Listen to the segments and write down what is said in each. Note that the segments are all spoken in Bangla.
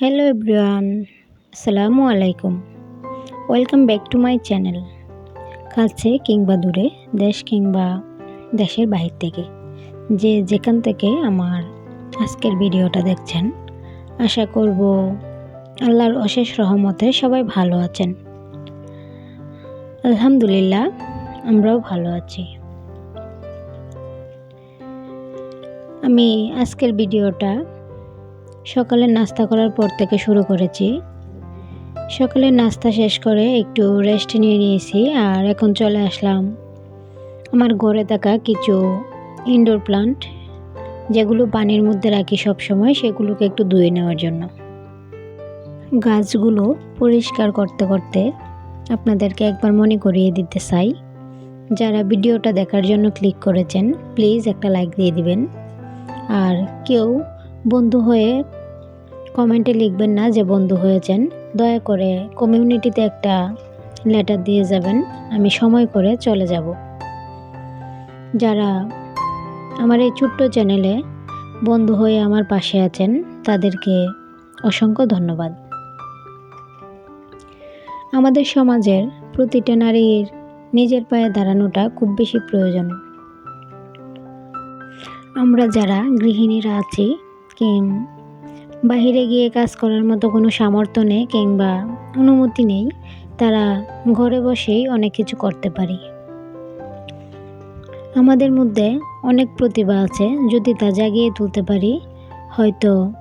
হ্যালো এভরিওয়ান আসসালামু আলাইকুম welcome back to my channel কাছে কিংবা দূরে, দেশ কিংবা দেশের বাহির থেকে। যে যেখান থেকে আমার আজকের ভিডিওটা দেখছেন, আশা করব আল্লাহর অশেষ রহমতে সবাই ভালো আছেন। আলহামদুলিল্লাহ, আমরাও ভালো আছি। আমি আজকের ভিডিওটা সকালে নাস্তা করার পর থেকে শুরু করেছি। সকালে নাস্তা শেষ করে একটু রেস্ট নিয়ে নিয়েছি আর এখন চলে আসলাম আমার ঘরে থাকা কিছু ইনডোর প্লান্ট যেগুলো পানির মধ্যে রাখি সব সময় সেগুলোকে একটু ধুয়ে নেওয়ার জন্য। গাছগুলো পরিষ্কার করতে করতে আপনাদেরকে একবার মনে করিয়ে দিতে চাই। যারা ভিডিওটা দেখার জন্য ক্লিক করেছেন প্লিজ একটা লাইক দিয়ে দিবেন। আর কেউ বন্ধু হয়ে কমেন্টে লিখবেন না যে বন্ধু হয়েছেন। দয়া করে কমিউনিটিতে একটা লেটার দিয়ে যাবেন। আমি সময় করে চলে যাব। যারা আমার এই ছোট্ট চ্যানেলে বন্ধু হয়ে আমার পাশে আছেন, তাদেরকে অসংখ্য ধন্যবাদ। আমাদের সমাজের প্রতিটা নারীর নিজের পায়ে দাঁড়ানোটা খুব বেশি প্রয়োজন। আমরা যারা গৃহিণীরা আছি কিং বাহিরে গিয়ে কাজ করার মতো কোনো সামর্থ্য নেই কিংবা অনুমতি নেই, তারা ঘরে বসেই অনেক কিছু করতে পারি। আমাদের মধ্যে অনেক প্রতিভা আছে, যদি তা জাগিয়ে তুলতে পারি, হয়তো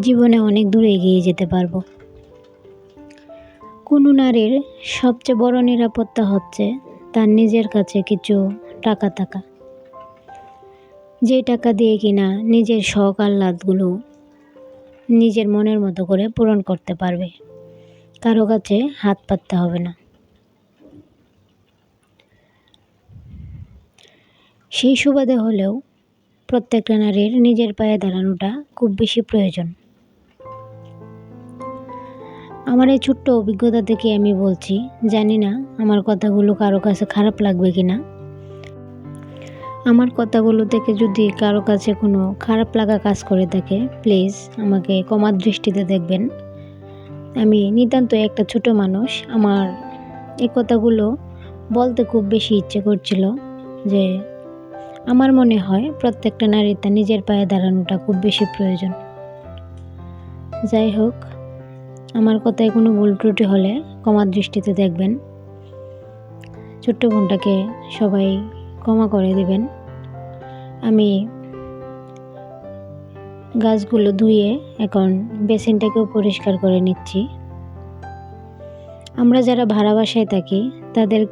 জীবনে অনেক দূরে এগিয়ে যেতে পারব। কোনো নারীর সবচেয়ে বড় নিরাপত্তা হচ্ছে তার নিজের কাছে কিছু টাকা থাকা। যে টাকা দিয়ে কিনা নিজের শখ আহ্লাদগুলো নিজের মনের মতো করে পূরণ করতে পারবে। কারও কাছে হাত পাততে হবে না। সেই সুবাদে হলেও প্রত্যেকটা নারীর নিজের পায়ে দাঁড়ানোটা খুব বেশি প্রয়োজন। আমার এই ছোট্ট অভিজ্ঞতা থেকে আমি বলছি, জানি না আমার কথাগুলো কারও কাছে খারাপ লাগবে কি না আমার কথাগুলো থেকে যদি কারও কাছে কোনো খারাপ লাগা কাজ করে থাকে প্লিজ আমাকে কমার দৃষ্টিতে দেখবেন। আমি নিতান্ত একটা ছোট মানুষ, আমার এই কথাগুলো বলতে খুব বেশি ইচ্ছে করছিল যে আমার মনে হয় প্রত্যেকটা নারী তার নিজের পায়ে দাঁড়ানোটা খুব বেশি প্রয়োজন। যাই হোক, আমার কথায় কোনো ভুল ত্রুটি হলে কমার দৃষ্টিতে দেখবেন। ছোট্ট বোনটাকে সবাই ক্ষমা করে দিবেন। আমি গাছগুলো ধুয়ে এখন বেসিনটাকেও পরিষ্কার করে নিচ্ছি। আমরা যারা ভাড়া বাসায় থাকি, তাদের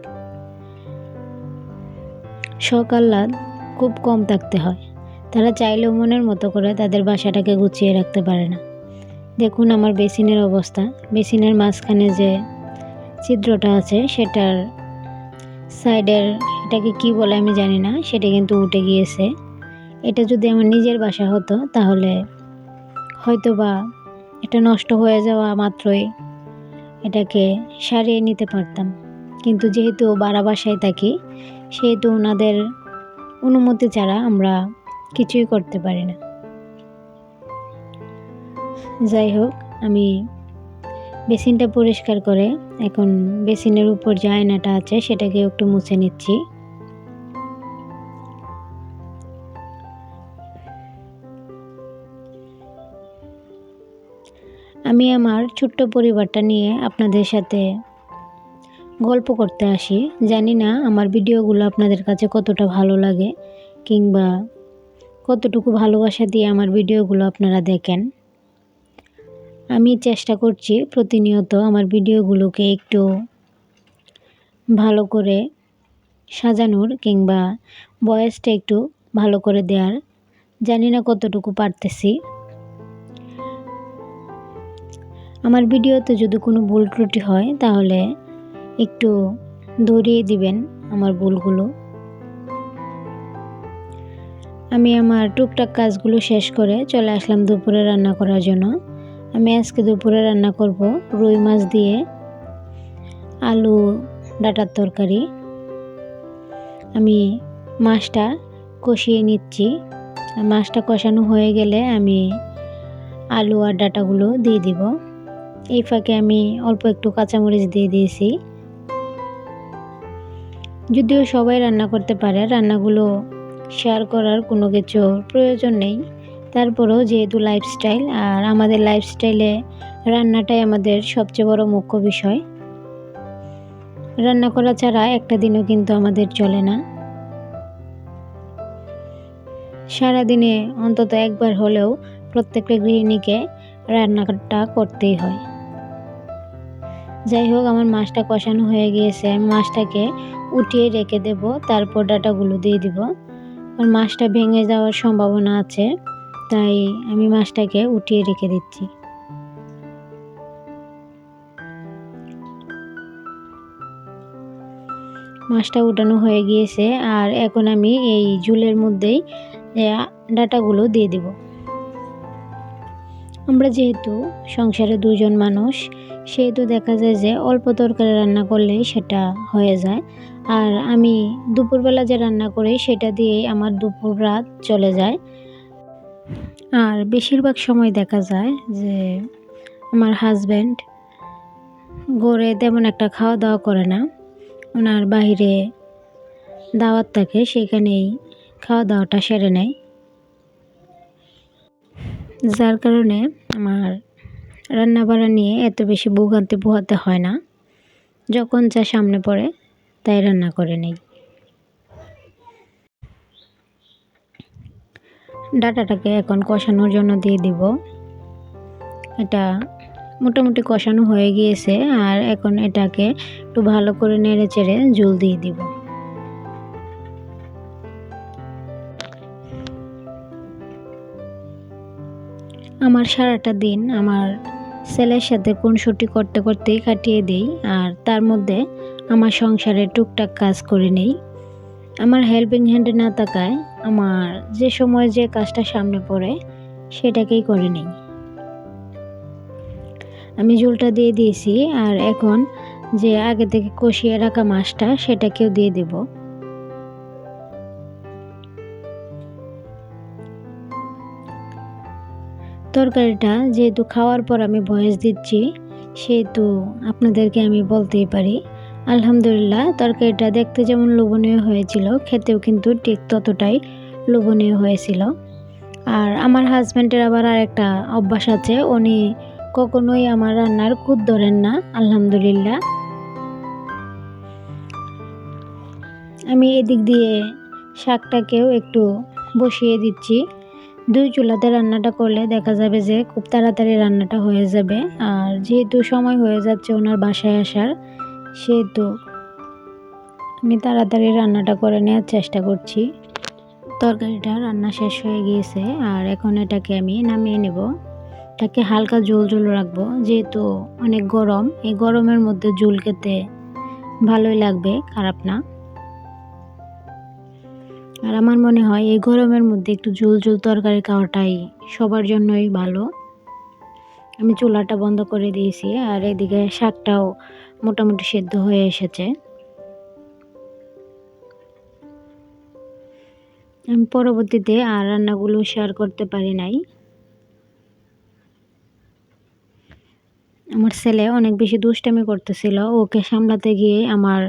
সকাল্লাদ খুব কম থাকতে হয়। তারা চাইলেও মনের মতো করে তাদের বাসাটাকে গুছিয়ে রাখতে পারে না। দেখুন আমার বেসিনের অবস্থা। বেসিনের মাঝখানে যে ছিদ্রটা আছে, সেটার সাইডের এটাকে কি বলে আমি জানি না, সেটা কিন্তু উঠে গিয়েছে। এটা যদি আমার নিজের বাসা হতো, তাহলে হয়তো বা এটা নষ্ট হয়ে যাওয়া মাত্রই এটাকে সারিয়ে নিতে পারতাম। কিন্তু যেহেতু বাড়া বাসায় থাকি, সেহেতু ওনাদের অনুমতি ছাড়া আমরা কিছুই করতে পারি না। যাই হোক, আমি বেসিনটা পরিষ্কার করে এখন বেসিনের উপর যে আয়নাটা আছে সেটাকে একটু মুছে নিচ্ছি। আমি আমার ছোট্ট পরিবারটা নিয়ে আপনাদের সাথে গল্প করতে আসি। জানি না আমার ভিডিওগুলো আপনাদের কাছে কতটা ভালো লাগে কিংবা কতটুকু ভালোবাসা দিয়ে আমার ভিডিওগুলো আপনারা দেখেন। আমি চেষ্টা করছি প্রতিনিয়ত আমার ভিডিওগুলোকে একটু ভালো করে সাজানোর কিংবা বয়সটা একটু ভালো করে দেওয়ার। জানি না কতটুকু পারতেছি। আমার ভিডিওতে যদি কোনো ভুল ত্রুটি হয়, তাহলে একটু ধরিয়ে দিবেন আমার ভুলগুলো। আমি আমার টুকটাক কাজগুলো শেষ করে চলে আসলাম দুপুরে রান্না করার জন্য। আমি আজকে দুপুরে রান্না করব রুই মাছ দিয়ে আলু ডাটার তরকারি। আমি মাছটা কষিয়ে নিচ্ছি। মাছটা কষানো হয়ে গেলে আমি আলু আর ডাটাগুলো দিয়ে দিব। এই ফাঁকে আমি অল্প একটু কাঁচামরিচ দিয়ে দিয়েছি। যদিও সবাই রান্না করতে পারে, রান্নাগুলো শেয়ার করার কোনো কিছু প্রয়োজন নেই। তারপরেও যেহেতু লাইফস্টাইল আর আমাদের লাইফস্টাইলে রান্নাটাই আমাদের সবচেয়ে বড় মুখ্য বিষয়। রান্না করা ছাড়া একটা দিনও কিন্তু আমাদের চলে না। সারাদিনে অন্তত একবার হলেও প্রত্যেকটা গৃহিণীকে রান্নাটা করতেই হয়। যাই হোক, আমার মাছটা কষানো হয়ে গিয়েছে। আমি মাছটাকে উঠিয়ে রেখে দেব, তারপর ডাটাগুলো দিয়ে দিব। আর মাছটা ভেঙে যাওয়ার সম্ভাবনা আছে, তাই আমি মাছটাকে উঠিয়ে রেখে দিচ্ছি। মাছটা উঠানো হয়ে গিয়েছে, আর এখন আমি এই জুলের মধ্যেই ডাটাগুলো দিয়ে দেব। আমরা যেহেতু সংসারে দুজন মানুষ সেহেতু দেখা যায় যে অল্প তরকারি রান্না করলে সেটা হয়ে যায়। আর আমি দুপুরবেলা যে রান্না করি সেটা দিয়েই আমার দুপুর রাত চলে যায়। আর বেশিরভাগ সময় দেখা যায় যে আমার হাজব্যান্ড গড়ে তেমন একটা খাওয়া দাওয়া করে না। ওনার বাইরে দাওয়াত থাকে, সেখানেই খাওয়া দাওয়াটা সেরে নেয়। যার কারণে আমার রান্না বাড়া নিয়ে এত বেশি ভোগান্তি পোহাতে হয় না। যখন যা সামনে পড়ে, তাই রান্না করে নেই। ডাটাটাকে এখন কষানোর জন্য দিয়ে দিব। এটা মোটামুটি কষানো হয়ে গিয়েছে, আর এখন এটাকে একটু ভালো করে নেড়ে চেড়ে জল দিয়ে দিব। আমার সারাটা দিন আমার ছেলের সাথে খুনসুটি করতে করতেই কাটিয়ে দিই আর তার মধ্যে আমার সংসারে টুকটাক কাজ করে নেই। আমার হেল্পিং হ্যান্ডে না থাকায় আমার যে সময় যে কাজটা সামনে পড়ে সেটাকেই করে নেই। আমি ঝোলটা দিয়ে দিয়েছি আর এখন যে আগে থেকে কষিয়ে রাখা মাছটা সেটাকেও দিয়ে দেব। তরকারিটা যেহেতু খাওয়ার পর আমি ভয়েস দিচ্ছি, সেহেতু আপনাদেরকে আমি বলতেই পারি। আলহামদুলিল্লাহ, তরকারিটা দেখতে যেমন লোভনীয় হয়েছিল, খেতেও কিন্তু ঠিক ততটাই লোভনীয় হয়েছিল। আর আমার হাজব্যান্ডের আবার আর একটা অভ্যাস আছে, উনি কখনোই আমার রান্নার খুদ ধরেন না, আলহামদুলিল্লাহ। আমি এদিক দিয়ে শাকটাকেও একটু বসিয়ে দিচ্ছি। দুই চুলাতে রান্নাটা করলে দেখা যাবে যে খুব তাড়াতাড়ি রান্নাটা হয়ে যাবে। আর যেহেতু সময় হয়ে যাচ্ছে ওনার বাসায় আসার, সেহেতু আমি তাড়াতাড়ি রান্নাটা করে নেওয়ার চেষ্টা করছি। তরকারিটা রান্না শেষ হয়ে গিয়েছে আর এখন এটাকে আমি নামিয়ে নেব। এটাকে হালকা জল জল রাখব, যেহেতু অনেক গরম। এই গরমের মধ্যে জল খেতে ভালোই লাগবে, খারাপ না। আর আমার মনে হয় এই গরমের মধ্যে একটু ঝোল ঝোল তরকারি খাওয়াটাই সবার জন্যই ভালো। আমি চুলাটা বন্ধ করে দিয়েছি আর এদিকে শাকটাও মোটামুটি সেদ্ধ হয়ে এসেছে। আমি পরবর্তীতে আর রান্নাগুলো শেয়ার করতে পারি নাই। আমার ছেলে অনেক বেশি দুষ্টামি করতেছিল, ওকে সামলাতে গিয়ে আমার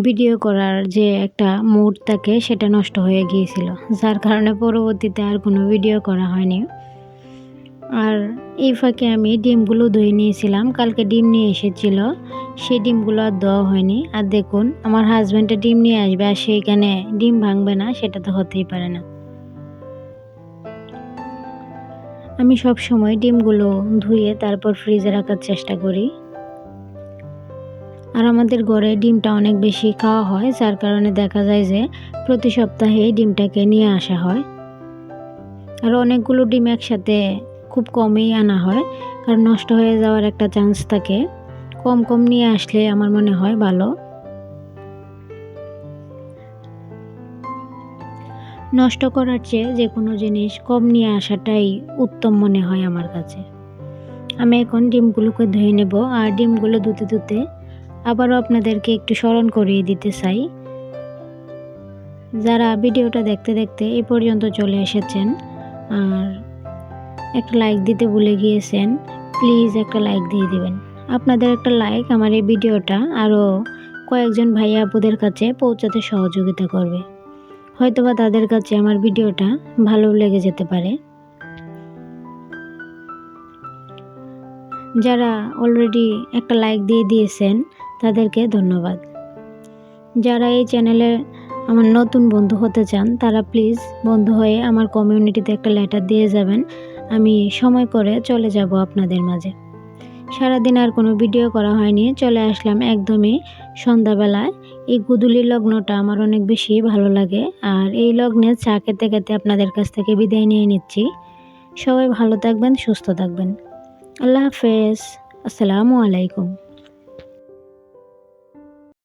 ভিডিও করার যে একটা মুড থাকে, সেটা নষ্ট হয়ে গিয়েছিল। যার কারণে পরবর্তীতে আর কোনো ভিডিও করা হয়নি। আর এই ফাঁকে আমি ডিমগুলো ধুয়ে নিয়েছিলাম। কালকে ডিম নিয়ে এসেছিল। সেই ডিমগুলো আর দেওয়া হয়নি। আর দেখুন, আমার হাজব্যান্ডে ডিম নিয়ে আসবে আর সেইখানে ডিম ভাঙবে না, সেটা তো হতেই পারে না। আমি সব সময় ডিমগুলো ধুয়ে তারপর ফ্রিজে রাখার চেষ্টা করি। আর আমাদের ঘরে ডিমটা অনেক বেশি খাওয়া হয়, যার কারণে দেখা যায় যে প্রতি সপ্তাহে ডিমটাকে নিয়ে আসা হয়। আর অনেকগুলো ডিম একসাথে খুব কমই আনা হয়, কারণ নষ্ট হয়ে যাওয়ার একটা চান্স থাকে। কম কম নিয়ে আসলে আমার মনে হয় ভালো। নষ্ট করার চেয়ে যে কোনো জিনিস কম নিয়ে আসাটাই উত্তম মনে হয় আমার কাছে। আমি এখন ডিমগুলোকে ধুয়ে নেব, আর ডিমগুলো ধুতে ধুতে আবারও আপনাদেরকে একটু স্মরণ করিয়ে দিতে চাই। যারা ভিডিওটা দেখতে দেখতে এ পর্যন্ত চলে এসেছেন, আর একটা লাইক দিতে ভুলে গিয়েছেন, প্লিজ একটা লাইক দিয়ে দিবেন। আপনাদের একটা লাইক আমার এই ভিডিওটা আরও কয়েকজন ভাইয়া আপুদের কাছে পৌঁছাতে সহযোগিতা করবে। হয়তোবা তাদের কাছে আমার ভিডিওটা ভালো লেগে যেতে পারে। যারা অলরেডি একটা লাইক দিয়ে দিয়েছেন তাদেরকে ধন্যবাদ। যারা এই চ্যানেলে আমার নতুন বন্ধু হতে চান, তারা প্লিজ বন্ধু হয়ে আমার কমিউনিটিতে একটা লেটার দিয়ে যাবেন। আমি সময় করে চলে যাব আপনাদের মাঝে। সারাদিন আর কোনো ভিডিও করা হয়নি, চলে আসলাম একদমই সন্ধ্যাবেলায়। এই গুদুলি লগ্নটা আমার অনেক বেশি ভালো লাগে আর এই লগ্নে চা খেতে খেতে আপনাদের কাছ থেকে বিদায় নিয়ে নিচ্ছি। সবাই ভালো থাকবেন, সুস্থ থাকবেন। আল্লাহ হাফেজ। আসসালামু আলাইকুম।